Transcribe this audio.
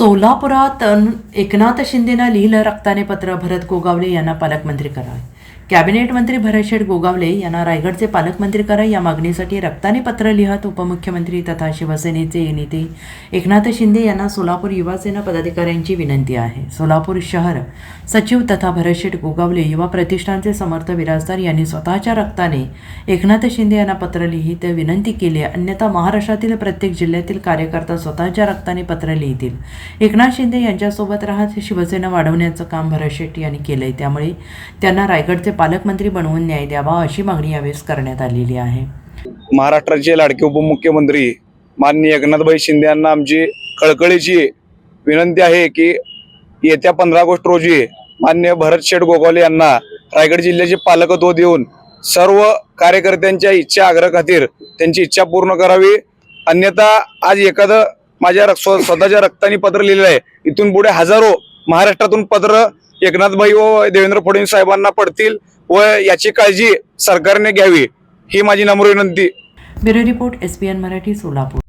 सोलापुरात अन एकनाथ शिंदेनं लिहिलं रक्ताने पत्र भरत गोगावले यांना पालकमंत्री करावे कॅबिनेट मंत्री भरतशेठ गोगावले यांना रायगडचे पालकमंत्री करा या मागणीसाठी रक्ताने पत्र लिहत उपमुख्यमंत्री तथा शिवसेनेचे नेते एकनाथ शिंदे यांना सोलापूर युवासेना पदाधिकाऱ्यांची विनंती आहे. सोलापूर शहर सचिव तथा भरतशेठ गोगावले युवा प्रतिष्ठानचे समर्थ विराजदार यांनी स्वतःच्या रक्ताने एकनाथ शिंदे यांना पत्र लिहित विनंती केली. अन्यथा महाराष्ट्रातील प्रत्येक जिल्ह्यातील कार्यकर्ता स्वतःच्या रक्ताने पत्र लिहितील. एकनाथ शिंदे यांच्यासोबत राहत शिवसेना वाढवण्याचं काम भरत शेट्टी यांनी केलं आहे त्यामुळे त्यांना रायगडचे पालकमंत्री बनवून न्याय द्यावा अशी मागणी यावेळेस करण्यात आलेली आहे. महाराष्ट्राचे लाडके उपमुख्यमंत्री माननीय एकनाथभाई शिंदे यांना आमची कळकळीची विनंती आहे की येत्या पंधरा ऑगस्ट रोजी मान्य भरत शेठ गोगावले यांना रायगड जिल्ह्याचे पालकत्व देऊन सर्व कार्यकर्त्यांच्या इच्छा आग्रह खातीर त्यांची इच्छा पूर्ण करावी. अन्यथा आज एखादं माझ्या रक्त स्वतःच्या रक्ताने पत्र लिहिलेलं आहे. इथून पुढे हजारो महाराष्ट्रातून पत्र एकनाथभाई व देवेंद्र फडणवीस साहेबांना पडतील व याची काळजी सरकारने घ्यावी. ही माझी नम्र विनंती. Bureau report S Marathi Solapur.